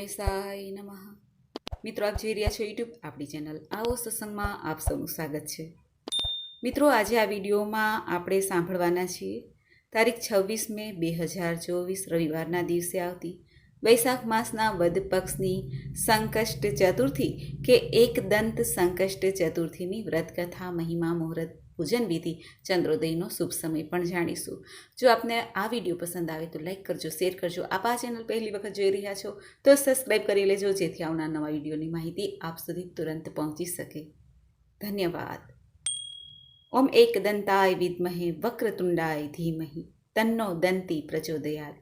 ગણેશાય નમઃ. મિત્રો, આપ જોઈ રહ્યા છો યુટ્યુબ આપણી ચેનલ આવો સત્સંગમાં આપ સૌનું સ્વાગત છે. મિત્રો, આજે આ વિડીયોમાં આપણે સાંભળવાના છીએ, તારીખ છવ્વીસ મે બે હજાર ચોવીસ, રવિવારના દિવસે આવતી વૈશાખ માસના વદ પક્ષની સંકષ્ટ ચતુર્થી કે એકદંત સંકષ્ટ ચતુર્થીની વ્રતકથા મહિમા મુહૂર્ત પૂજન વિધિ ચંદ્રોદયનો શુભ સમય પણ જાણીશું. જો આપને આ વીડિયો પસંદ આવે તો લાઈક કરજો, શેર કરજો. આપ આ ચેનલ પહેલી વખત જોઈ રહ્યા છો તો સબસ્ક્રાઈબ કરી લેજો, જેથી આવનાર નવા વિડીયોની માહિતી આપ સુધી તુરંત પહોંચી શકે. ધન્યવાદ. ઓમ એક દંતાય વિદ્મહે વક્રતુંડાય ધીમહિ, તન્નો દંતી પ્રચોદયાત.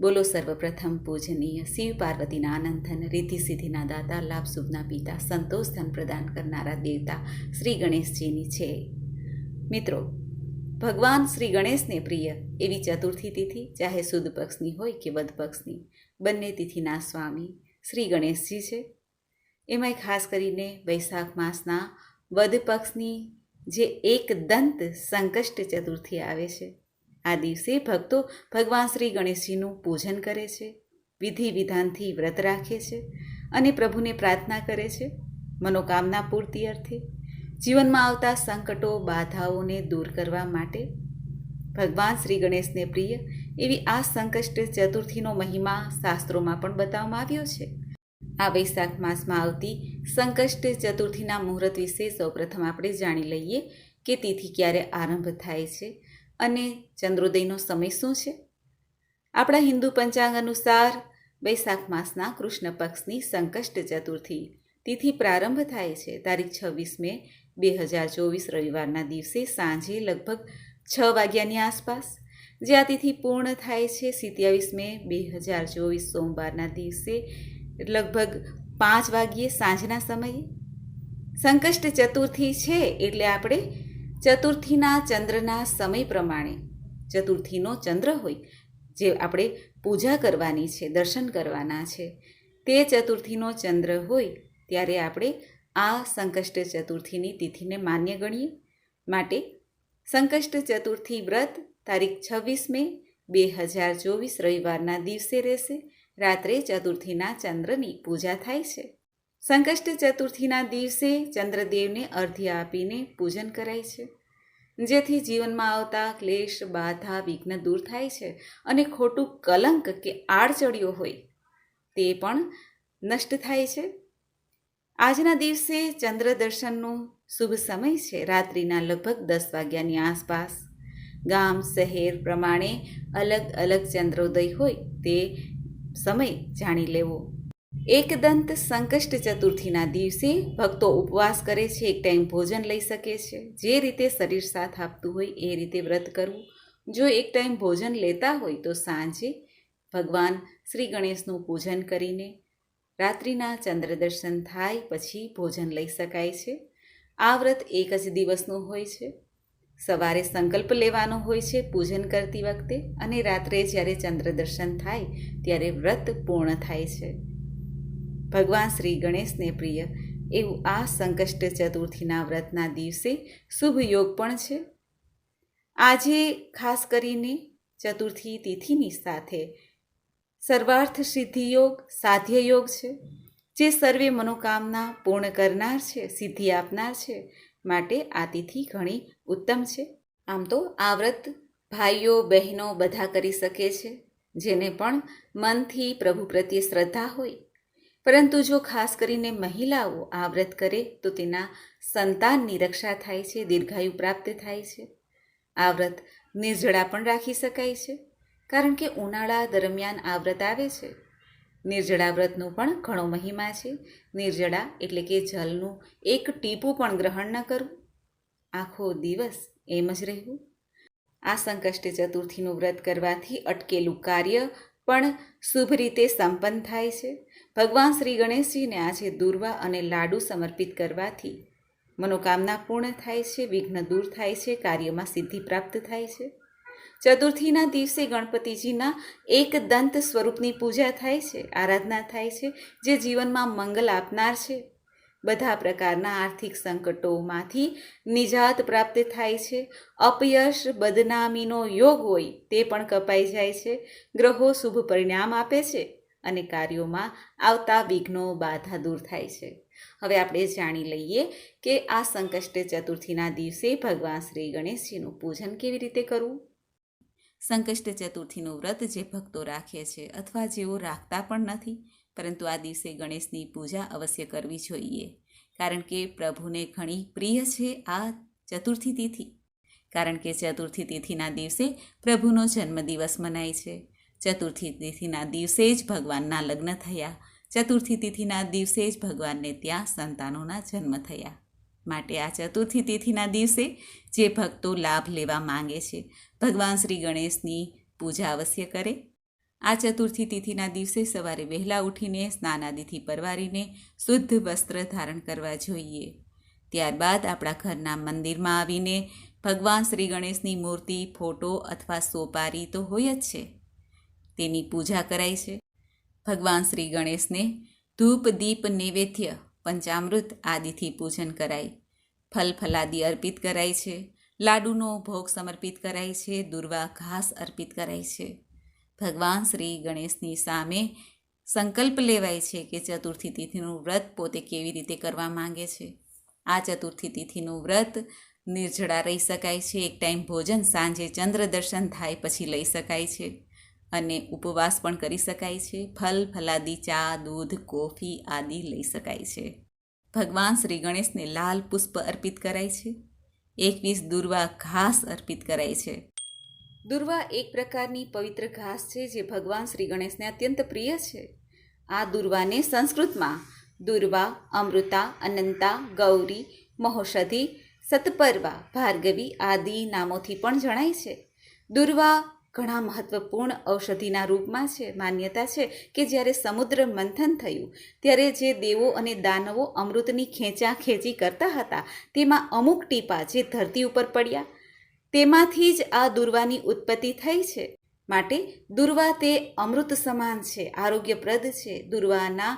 બોલો સર્વપ્રથમ પૂજનીય શિવ પાર્વતીના આનંદન રિદ્ધિ સિદ્ધિના દાતા, લાભ શુભના પિતા સંતોષ ધન પ્રદાન કરનારા દેવતા, શ્રી ગણેશજીની છે. મિત્રો, ભગવાન શ્રી ગણેશને પ્રિય એવી ચતુર્થી તિથિ, ચાહે સુદ પક્ષની હોય કે વધ પક્ષની, બંને તિથિના સ્વામી શ્રી ગણેશજી છે. એમાંય ખાસ કરીને વૈશાખ માસના વધ પક્ષની જે એકદંત સંકષ્ટ ચતુર્થી આવે છે. આ દિવસે ભક્તો ભગવાન શ્રી ગણેશજીનું પૂજન કરે છે, વિધિ વિધાનથી વ્રત રાખે છે અને પ્રભુને પ્રાર્થના કરે છે. મનોકામના પૂર્તિ અર્થે જીવનમાં આવતા સંકટો, બાધાઓને દૂર કરવા માટે ભગવાન શ્રી ગણેશને પ્રિય એવી આ સંકષ્ટ ચતુર્થીનો મહિમા શાસ્ત્રોમાં પણ બતાવવામાં આવ્યો છે. આ વૈશાખ માસમાં આવતી સંકષ્ટ ચતુર્થીના મુહૂર્ત વિશે સૌપ્રથમ આપણે જાણી લઈએ કે તિથિ ક્યારે આરંભ થાય છે અને ચંદ્રોદયનો સમય શું છે. આપણા હિન્દુ પંચાંગ અનુસાર વૈશાખ માસના કૃષ્ણ પક્ષની સંકષ્ટ ચતુર્થી તિથિ પ્રારંભ થાય છે, તારીખ છવ્વીસ મે બે હજાર ચોવીસ રવિવારના દિવસે સાંજે લગભગ છ વાગ્યાની આસપાસ, જે આ તિથિ પૂર્ણ થાય છે, સિત્યાવીસ મે બે હજાર ચોવીસ સોમવારના દિવસે, લગભગ પાંચ વાગ્યે સાંજના સમયે. સંકષ્ટ ચતુર્થી છે એટલે આપણે ચતુર્થીના ચંદ્રના સમય પ્રમાણે, ચતુર્થીનો ચંદ્ર હોય, જે આપણે પૂજા કરવાની છે, દર્શન કરવાના છે. તે ચતુર્થીનો ચંદ્ર હોય, ત્યારે આપણે આ સંકષ્ટ ચતુર્થીની તિથિને માન્ય ગણીએ. માટે સંકષ્ટ ચતુર્થી વ્રત તારીખ છવ્વીસ મે બે હજાર ચોવીસ રવિવારના દિવસે રહેશે. રાત્રે ચતુર્થીના ચંદ્રની પૂજા થાય છે. સંકષ્ટ ચતુર્થીના દિવસે ચંદ્રદેવને અર્ધ્ય આપીને પૂજન કરાય છે. જેથી જીવનમાં આવતા ક્લેશ, બાધા, વિઘ્ન દૂર થાય છે અને ખોટું કલંક કે આડચડ્યો હોય તે પણ નષ્ટ થાય છે. આજના દિવસે ચંદ્ર દર્શનનો શુભ સમય છે. રાત્રિના લગભગ દસ વાગ્યાની આસપાસ. ગામ, શહેર પ્રમાણે અલગ અલગ ચંદ્રોદય હોય તે સમય જાણી લેવો. એકદંત સંકષ્ટ ચતુર્થીના દિવસે ભક્તો ઉપવાસ કરે છે. એક ટાઈમ ભોજન લઈ શકે છે. જે રીતે શરીર સાથ આપતું હોય એ રીતે વ્રત કરવું. જો એક ટાઈમ ભોજન લેતા હોય તો સાંજે ભગવાન શ્રી ગણેશનું પૂજન કરીને રાત્રિના ચંદ્ર દર્શન થાય પછી ભોજન લઈ શકાય છે. આ વ્રત એક જ દિવસનું હોય છે. સવારે સંકલ્પ લેવાનો હોય છે પૂજન કરતી વખતે અને રાત્રે જ્યારે ચંદ્ર દર્શન થાય ત્યારે વ્રત પૂર્ણ થાય છે. ભગવાન શ્રી ગણેશને પ્રિય, એવું આ સંકષ્ટ ચતુર્થીના વ્રતના દિવસે શુભ યોગ પણ છે. આજે ખાસ કરીને ચતુર્થી તિથિની સાથે સર્વાર્થ સિદ્ધિ યોગ, સાધ્ય યોગ છે. જે સર્વે મનોકામના પૂર્ણ કરનાર છે, સિદ્ધિ આપનાર છે, માટે આ તિથિ ઘણી ઉત્તમ છે. આમ તો આ વ્રત ભાઈઓ, બહેનો બધા કરી શકે છે, જેને પણ મનથી પ્રભુ પ્રત્યે શ્રદ્ધા હોય. પરંતુ જો ખાસ કરીને મહિલાઓ આ વ્રત કરે, તો તેના સંતાનની રક્ષા થાય છે, દીર્ઘાયુ પ્રાપ્ત થાય છે. આ વ્રત નિર્જળા પણ રાખી શકાય છે. કારણ કે ઉનાળા દરમિયાન આ વ્રત આવે છે. નિર્જળા વ્રતનો પણ ઘણો મહિમા છે. નિર્જળા એટલે કે જલનું એક ટીપું પણ ગ્રહણ ન કરવું. આખો દિવસ એમ જ રહેવું. આ સંકષ્ટ ચતુર્થીનું વ્રત કરવાથી અટકેલું કાર્ય પણ શુભ રીતે સંપન્ન થાય છે. ભગવાન શ્રી ગણેશજીને આજે દુર્વા અને લાડુ સમર્પિત કરવાથી મનોકામના પૂર્ણ થાય છે, વિઘ્ન દૂર થાય છે, કાર્યમાં સિદ્ધિ પ્રાપ્ત થાય છે. ચતુર્થીના દિવસે ગણપતિજીના એક દંત સ્વરૂપની પૂજા થાય છે, આરાધના થાય છે, જે જીવનમાં મંગલ આપનાર છે. બધા પ્રકારના આર્થિક સંકટોમાંથી નિજાત પ્રાપ્ત થાય છે. અપયશ, બદનામીનો યોગ હોય તે પણ કપાઈ જાય છે. ગ્રહો શુભ પરિણામ આપે છે અને કાર્યોમાં આવતા વિઘ્નો બાધા દૂર થાય છે. હવે આપણે જાણી લઈએ કે આ સંકષ્ટ ચતુર્થીના દિવસે ભગવાન શ્રી ગણેશજીનું પૂજન કેવી રીતે કરવું? સંકષ્ટ ચતુર્થીનું વ્રત જે ભક્તો રાખે છે અથવા જેઓ રાખતા પણ નથી, પરંતુ આ દિવસે ગણેશની પૂજા અવશ્ય કરવી જોઈએ, કારણ કે પ્રભુને ઘણી પ્રિય છે આ ચતુર્થી તિથિ. કારણ કે ચતુર્થી તિથિના દિવસે પ્રભુનો જન્મદિવસ મનાય છે. ચતુર્થી તિથિના દિવસે જ ભગવાનના લગ્ન થયા. ચતુર્થી તિથિના દિવસે જ ભગવાનને ત્યાં સંતાનોના જન્મ થયા. માટે આ ચતુર્થી તિથિના દિવસે જે ભક્તો લાભ લેવા માંગે છે, ભગવાન શ્રી ગણેશની પૂજા અવશ્ય કરે. આ ચતુર્થી તિથિના દિવસે સવારે વહેલા ઉઠીને સ્નાનાદિથી પરવારીને શુદ્ધ વસ્ત્ર ધારણ કરવા જોઈએ. ત્યારબાદ આપણા ઘરના મંદિરમાં આવીને ભગવાન શ્રી ગણેશની મૂર્તિ, ફોટો અથવા સોપારી તો હોય જ છે. તેની પૂજા કરાય છે. ભગવાન શ્રી ગણેશને ધૂપ, દીપ, નૈવેદ્ય પંચામૃત આદિથી પૂજન કરાય. ફલ ફલાદી અર્પિત કરાય છે. લાડુનો ભોગ સમર્પિત કરાય છે. દુર્વા ઘાસ અર્પિત કરાય છે. ભગવાન શ્રી ગણેશની સામે સંકલ્પ લેવાય છે કે ચતુર્થી તિથિનું વ્રત પોતે કેવી રીતે કરવા માંગે છે. આ ચતુર્થી તિથિનું વ્રત નિર્જળા રહી શકાય છે. એક ટાઈમ ભોજન સાંજે ચંદ્ર દર્શન થાય પછી લઈ શકાય છે. અને ઉપવાસ પણ કરી શકાય છે. ફલ, ફલાદી, ચા, દૂધ, કોફી આદિ લઈ શકાય છે. ભગવાન શ્રી ગણેશને લાલ પુષ્પ અર્પિત કરાય છે. એકવીસ દુર્વા ઘાસ અર્પિત કરાય છે. દુર્વા એક પ્રકારની પવિત્ર ઘાસ છે જે ભગવાન શ્રી ગણેશને અત્યંત પ્રિય છે. આ દુર્વાને સંસ્કૃતમાં દુર્વા, અમૃતા, અનંતા, ગૌરી, મહોષધિ, સતપર્વા, ભાર્ગવી આદિ નામોથી પણ જણાય છે. દુર્વા ઘણા મહત્વપૂર્ણ ઔષધિના રૂપમાં છે, માન્યતા છે કે જ્યારે સમુદ્ર મંથન થયું, ત્યારે જે દેવો અને દાનવો અમૃતની ખેંચા ખેંચી કરતા હતા, તેમાં અમુક ટીપા જે ધરતી ઉપર પડ્યા, તેમાંથી જ આ દુર્વાની ઉત્પત્તિ થઈ છે. માટે દુર્વા તે અમૃત સમાન છે, આરોગ્યપ્રદ છે. દુર્વાના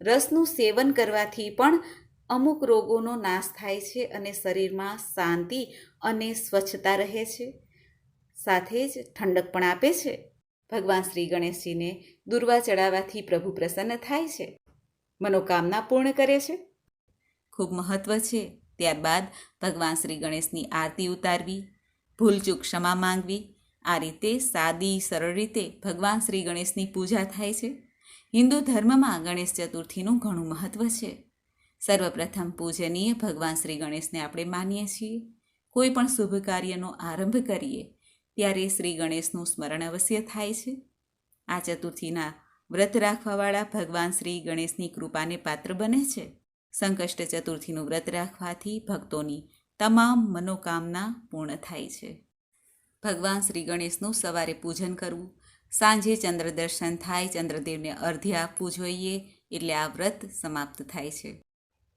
રસનું સેવન કરવાથી પણ અમુક રોગોનો નાશ થાય છે અને શરીરમાં શાંતિ અને સ્વચ્છતા રહે છે. સાથે જ ઠંડક પણ આપે છે. ભગવાન શ્રી ગણેશજીને દુર્વા ચડાવવાથી પ્રભુ પ્રસન્ન થાય છે. મનોકામના પૂર્ણ કરે છે. ખૂબ મહત્વ છે. ત્યારબાદ ભગવાન શ્રી ગણેશની આરતી ઉતારવી ભૂલચૂક ક્ષમા માંગવી. આ રીતે સાદી, સરળ રીતે ભગવાન શ્રી ગણેશની પૂજા થાય છે. હિન્દુ ધર્મમાં ગણેશ ચતુર્થીનું ઘણું મહત્વ છે. સર્વપ્રથમ પૂજનીય ભગવાન શ્રી ગણેશને આપણે માનીએ છીએ. કોઈ પણ શુભ કાર્યનો આરંભ કરીએ ત્યારે શ્રી ગણેશનું સ્મરણ અવશ્ય થાય છે. આ ચતુર્થીના વ્રત રાખવાવાળા ભગવાન શ્રી ગણેશની કૃપાને પાત્ર બને છે. સંકષ્ટ ચતુર્થીનું વ્રત રાખવાથી ભક્તોની તમામ મનોકામના પૂર્ણ થાય છે. ભગવાન શ્રી ગણેશનું સવારે પૂજન કરવું, સાંજે ચંદ્ર દર્શન થાય, ચંદ્રદેવને અર્ધ્ય આપવું જોઈએ એટલે આ વ્રત સમાપ્ત થાય છે.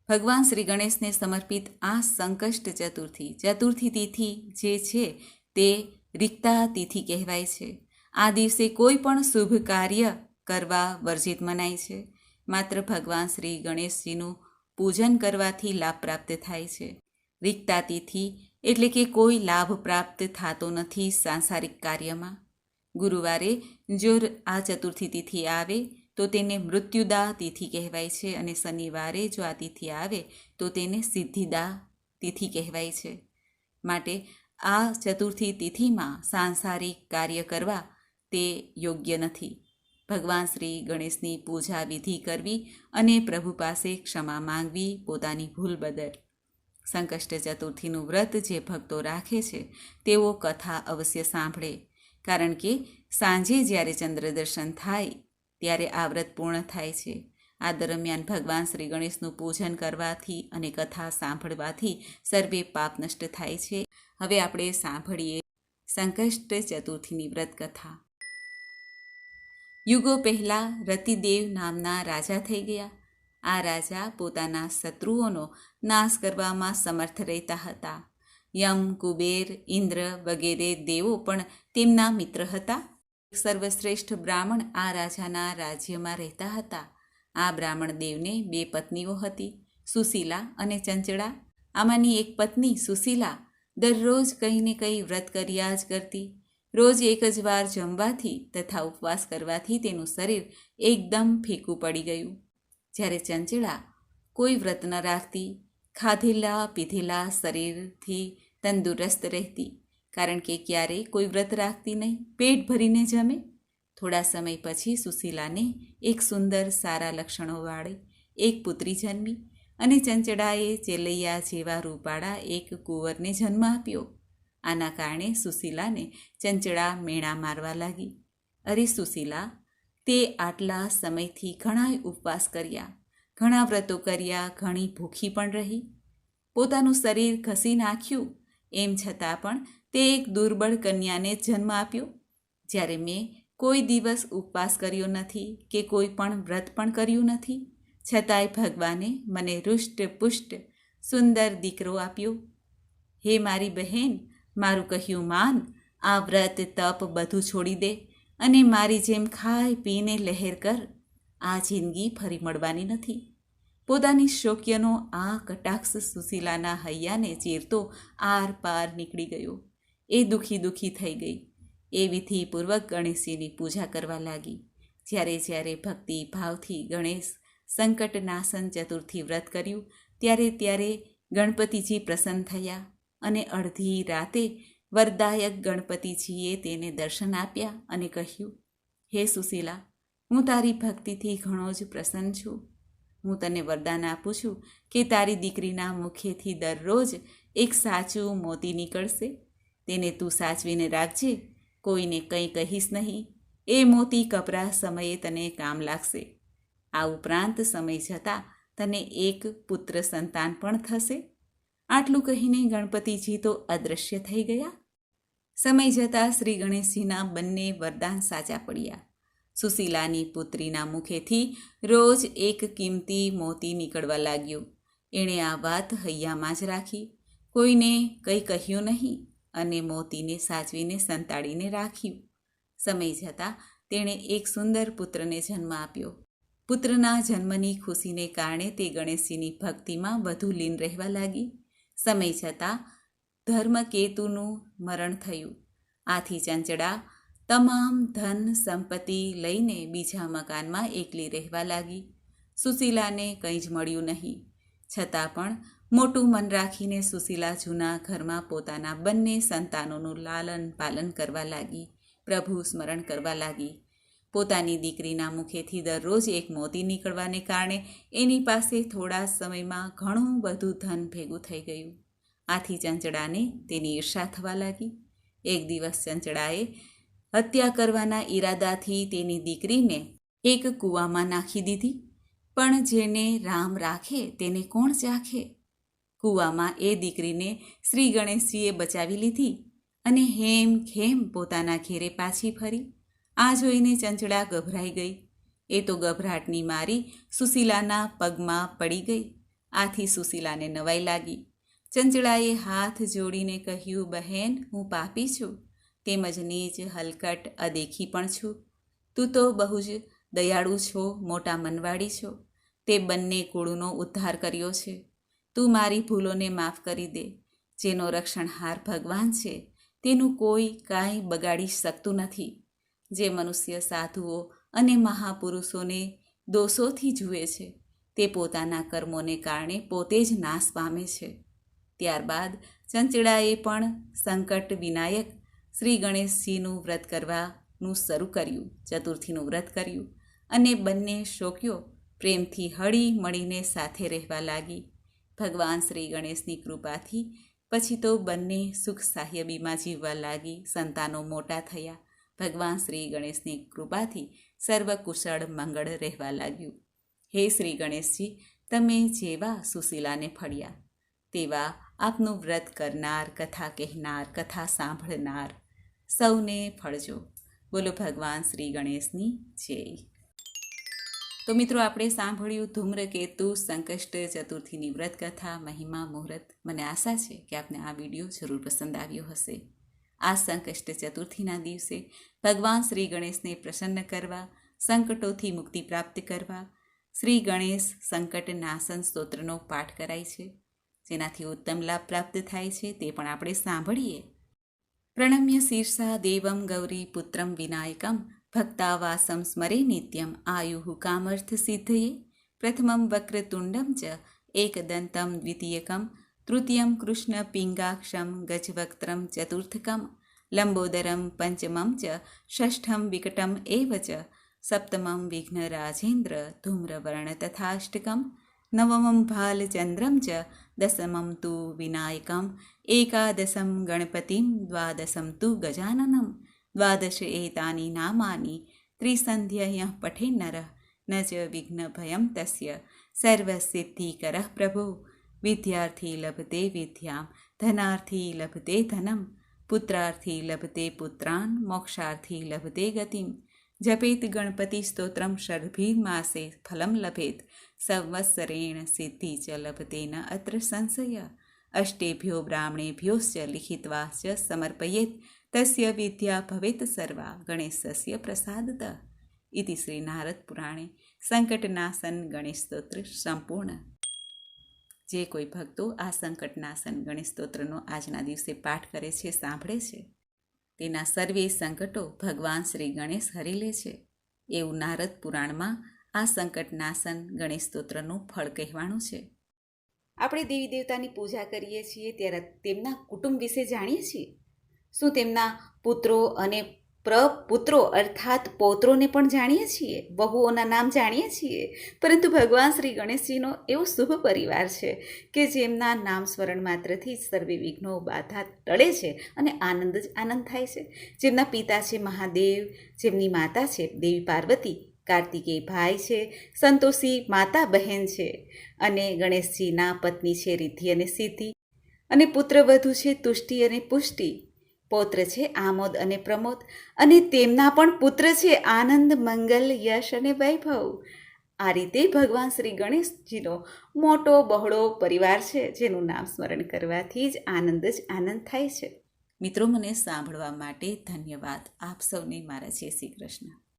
ભગવાન શ્રી ગણેશને સમર્પિત આ સંકષ્ટ ચતુર્થી ચતુર્થી તિથિ જે છે તે રિક્તા તિથિ કહેવાય છે. આ દિવસે કોઈ પણ શુભ કાર્ય કરવા વર્જિત મનાય છે. માત્ર ભગવાન શ્રી ગણેશજીનું પૂજન કરવાથી લાભ પ્રાપ્ત થાય છે. રિક્તા તિથિ એટલે કે કોઈ લાભ પ્રાપ્ત થતો નથી સાંસારિક કાર્યમાં. ગુરુવારે જો આ ચતુર્થી તિથિ આવે તો તેને મૃત્યુદા તિથિ કહેવાય છે અને શનિવારે જો આ તિથિ આવે તો તેને સિદ્ધિદા તિથિ કહેવાય છે. માટે આ ચતુર્થી તિથિમાં સાંસારિક કાર્ય કરવા તે યોગ્ય નથી. ભગવાન શ્રી ગણેશની પૂજા વિધિ કરવી અને પ્રભુ પાસે ક્ષમા માંગવી પોતાની ભૂલ બદલ. સંકષ્ટ ચતુર્થીનું વ્રત જે ભક્તો રાખે છે, તેઓ કથા અવશ્ય સાંભળે. કારણ કે સાંજે જ્યારે ચંદ્ર દર્શન થાય, ત્યારે આ વ્રત પૂર્ણ થાય છે. આ દરમિયાન ભગવાન શ્રી ગણેશનું પૂજન કરવાથી અને કથા સાંભળવાથી સર્વે પાપ નષ્ટ થાય છે. હવે આપણે સાંભળીએ સંકષ્ટ ચતુર્થીની વ્રત કથા યુગો પહેલાં રતિદેવ નામના રાજા થઈ ગયા. આ રાજા પોતાના શત્રુઓનો નાશ કરવામાં સમર્થ રહેતા હતા. યમ, કુબેર, ઇન્દ્ર વગેરે દેવો પણ તેમના મિત્ર હતા. સર્વશ્રેષ્ઠ બ્રાહ્મણ આ રાજાના રાજ્યમાં રહેતા હતા. આ બ્રાહ્મણ દેવને બે પત્નીઓ હતી, સુશીલા અને ચંચળા. આમાંની એક પત્ની સુશીલા દરરોજ કંઈ ને કંઈ વ્રત કર્યા જ કરતી. રોજ એક જ વાર જમવાથી તથા ઉપવાસ કરવાથી તેનું શરીર એકદમ ફીકું પડી ગયું. જ્યારે ચંચળા કોઈ વ્રત ન રાખતી, ખાધેલા, પીધેલા શરીરથી તંદુરસ્ત રહેતી. કારણ કે ક્યારેય કોઈ વ્રત રાખતી નહીં, પેટ ભરીને જમે. થોડા સમય પછી સુશીલાને એક સુંદર સારા લક્ષણોવાળી એક પુત્રી જન્મી. અને ચંચળાએ ચેલૈયા જેવા રૂપાળા એક કુંવરને જન્મ આપ્યો. આના કારણે સુશીલાને ચંચળા મેણા મારવા લાગી. અરે સુશીલા, તે આટલા સમયથી ઘણા ઉપવાસ કર્યા. ઘણા વ્રતો કર્યા, ઘણી ભૂખી પણ રહી. પોતાનું શરીર ઘસી નાખ્યું. એમ છતાં પણ તે એક દુર્બળ કન્યાને જન્મ આપ્યો. જ્યારે મેં કોઈ દિવસ ઉપવાસ કર્યો નથી કે કોઈ પણ વ્રત પણ કર્યું નથી. છતાંય ભગવાને મને રુષ્ટ, પુષ્ટ, સુંદર દીકરો આપ્યો. હે મારી બહેન, મારું કહ્યું માન, આ વ્રત, તપ બધું છોડી દે અને મારી જેમ ખાઈ પીને લહેર કર. આ જિંદગી ફરી મળવાની નથી. પોતાની શોક્યનો આ કટાક્ષ સુશીલાના હૈયાને ચીરતો આર પાર નીકળી ગયો. એ દુઃખી દુઃખી થઈ ગઈ. એ વિધિપૂર્વક ગણેશજીની પૂજા કરવા લાગી. જ્યારે જ્યારે ભક્તિ ભાવથી ગણેશ સંકટ નાશન ચતુર્થી વ્રત કર્યું. ત્યારે ત્યારે ગણપતિજી પ્રસન્ન થયા અને અડધી રાતે વરદાયક ગણપતિજીએ તેને દર્શન આપ્યા અને કહ્યું, હે સુશીલા, હું તારી ભક્તિથી ઘણો જ પ્રસન્ન છું. હું તને વરદાન આપું છું કે તારી દીકરીના મુખેથી દરરોજ એક સાચું મોતી નીકળશે. તેને તું સાચવીને રાખજે, કોઈને કંઈ કહીશ નહીં. એ મોતી કપરા સમયે તને કામ લાગશે. આ ઉપરાંત સમય જતાં તને એક પુત્ર સંતાન પણ થશે. આટલું કહીને ગણપતિજી તો અદૃશ્ય થઈ ગયા. સમય જતાં શ્રી ગણેશજીના બંને વરદાન સાચા પડ્યા. સુશીલાની પુત્રીના મુખેથી રોજ એક કિંમતી મોતી નીકળવા લાગ્યું. એણે આ વાત હૈયામાં જ રાખી. કોઈને કંઈ કહ્યું નહીં અને મોતીને સાચવીને સંતાડીને રાખ્યું. સમય જતાં તેણે એક સુંદર પુત્રને જન્મ આપ્યો. પુત્રના જન્મની ખુશીને કારણે તે ગણેશજીની ભક્તિમાં વધુ લીન રહેવા લાગી. સમય જતાં ધર્મકેતુનું મરણ થયું. આથી ચંચડા તમામ ધન સંપત્તિ લઈને બીજા મકાનમાં એકલી રહેવા લાગી. સુશીલાને કંઈ જ મળ્યું નહીં. છતાં પણ મોટું મન રાખીને સુશીલા જૂના ઘરમાં પોતાના બંને સંતાનોનું લાલન પાલન કરવા લાગી. પ્રભુ સ્મરણ કરવા લાગી. પોતાની દીકરીના મુખેથી દરરોજ એક મોતી નીકળવાને કારણે એની પાસે થોડા સમયમાં ઘણું બધું ધન ભેગું થઈ ગયું. આથી ચંચળાને તેની ઈર્ષા થવા લાગી. એક દિવસ ચંચળાએ હત્યા કરવાના ઈરાદાથી તેની દીકરીને એક કૂવામાં નાખી દીધી. પણ જેને રામ રાખે તેને કોણ ચાખે? કૂવામાં એ દીકરીને શ્રી ગણેશજીએ બચાવી લીધી અને હેમ ખેમ પોતાના ઘેરે પાછી ફરી. આ જોઈને ચંચળા ગભરાઈ ગઈ. એ તો ગભરાટની મારી સુશીલાના પગમાં પડી ગઈ. આથી સુશીલાને નવાઈ લાગી. ચંચળાએ હાથ જોડીને કહ્યું, બહેન, હું પાપી છું. તેમજ નીચ હલકટ અદેખી પણ છું. તું તો બહુ જ દયાળુ છો, મોટા મનવાડી છો. તે બંને કુળનો ઉદ્ધાર કર્યો છે. તું મારી ભૂલોને માફ કરી દે. જેનો રક્ષણહાર ભગવાન છે, તેનું કોઈ કાંઈ બગાડી શકતું નથી. જે મનુષ્ય સાધુઓ અને મહાપુરુષોને દોષોથી જુએ છે, તે પોતાના કર્મોને કારણે પોતે જ નાશ પામે છે. ત્યારબાદ ચંચળાએ પણ સંકટ વિનાયક શ્રી ગણેશજીનું વ્રત કરવાનું શરૂ કર્યું, ચતુર્થીનું વ્રત કર્યું અને બંને શોક્યો પ્રેમથી હળી મળીને સાથે રહેવા લાગી. ભગવાન શ્રી ગણેશની કૃપાથી પછી તો બંને સુખ સાહ્યબીમાં જીવવા લાગી, સંતાનો મોટા થયા ભગવાન શ્રી ગણેશની કૃપાથી સર્વકુશળ મંગળ રહેવા લાગ્યું. હે શ્રી ગણેશજી, તમે જેવા સુશીલાને ફળ્યા, તેવા આપનું વ્રત કરનાર, કથા કહેનાર, કથા સાંભળનાર સૌને ફળજો. બોલો ભગવાન શ્રી ગણેશની જય. તો મિત્રો, આપણે સાંભળ્યું ધૂમ્રકેતુ, સંકષ્ટ ચતુર્થીની વ્રત કથા મહિમા, મુહૂર્ત. મને આશા છે કે આપને આ વીડિયો જરૂર પસંદ આવ્યો હશે. આ સંકષ્ટ ચતુર્થીના દિવસે ભગવાન શ્રી ગણેશને પ્રસન્ન કરવા, સંકટોથી મુક્તિ પ્રાપ્ત કરવા, શ્રી ગણેશ સંકટ નાશન સ્તોત્રનો પાઠ કરાય છે. જેનાથી ઉત્તમ લાભ પ્રાપ્ત થાય છે તે પણ આપણે સાંભળીએ. પ્રણમ્ય શીર્ષા દેવમ ગૌરી પુત્રમ વિનાયકમ, ભક્તાવાસમ સ્મરે નિત્યમ, આયુ કામર્થ સિદ્ધયે. પ્રથમમ વક્રતુંડમ ચ, એકદંતમ દ્વિતીયકમ તૃતીયમ કૃષ્ણ પિંગાક્ષમ ગજવક્ત્રમ ચતુર્થકમ લંબોદરમ પંચમમ ચ ષષ્ઠમ વિકટમ એવ ચ સપ્તમમ વિઘ્નરાજેન્દ્ર ધૂમ્રવર્ણ તથાષ્ટકમ નવમમ ભાલચંદ્રમ ચ દસમમ તુ વિનાયકમ એકાદશમ ગણપતિમ દ્વાદશમ તુ ગજાનનમ દ્વાદશ એતાની નામાની ત્રિસંધ્ય પઠે નર ન ચ વિઘ્નભયમ તસ્ય સર્વસિદ્ધિકર પ્રભો વિદ્યાર્થી લભતે વિદ્યામ ધનાર્થી લભતે ધનમ પુત્રાર્થી લભતે પુત્રાન મોક્ષાર્થી લભતે ગતિમ જપેત ગણપતિ સ્તોત્રમ માસે ફલમ લભેત સંવત્સરેણ સિદ્ધિ ચ લભતે ન અત્ર સંશય અષ્ટેભ્યો બ્રાહ્મણેભ્યોશ્ચ લિખિત્વા ચ સમર્પયેત તસ્ય વિદ્યા ભવેત સર્વા ગણેશસ્ય પ્રસાદત ઇતિ શ્રી નારદ પુરાણે સંકટનાશન ગણેશ સ્તોત્ર સંપૂર્ણ જે કોઈ ભક્તો આ સંકટનાશન ગણેશ સ્તોત્રનો આજના દિવસે પાઠ કરે છે, સાંભળે છે. તેના સર્વે સંકટો ભગવાન શ્રી ગણેશ હરી લે છે. એવું નારદ પુરાણમાં આ સંકટનાશન ગણેશ સ્તોત્રનું ફળ કહેવાનું છે. આપણે દેવી દેવતાની પૂજા કરીએ છીએ ત્યારે તેમના કુટુંબ વિશે જાણીએ છીએ? શું તેમના પુત્રો અને પ્રપુત્રો અર્થાત પૌત્રોને પણ જાણીએ છીએ, વહુઓના નામ જાણીએ છીએ. પરંતુ ભગવાન શ્રી ગણેશજીનો એવો શુભ પરિવાર છે કે જેમના નામ સ્મરણ માત્રથી સર્વે વિઘ્નો બાધા ટળે છે અને આનંદ જ આનંદ થાય છે. જેમના પિતા છે મહાદેવ, જેમની માતા છે દેવી પાર્વતી, કાર્તિકેય ભાઈ છે, સંતોષી માતા બહેન છે અને ગણેશજીના પત્ની છે રિદ્ધિ અને સિદ્ધિ. અને પુત્રવધુ છે તુષ્ટિ અને પુષ્ટિ. પૌત્ર છે આમોદ અને પ્રમોદ અને તેમના પણ પુત્ર છે આનંદ, મંગલ, યશ અને વૈભવ. આ રીતે ભગવાન શ્રી ગણેશજીનો મોટો, બહોળો પરિવાર છે, જેનું નામ સ્મરણ કરવાથી જ આનંદ જ આનંદ થાય છે. મિત્રો, મને સાંભળવા માટે ધન્યવાદ. આપ સૌને મારા જય શ્રી કૃષ્ણ.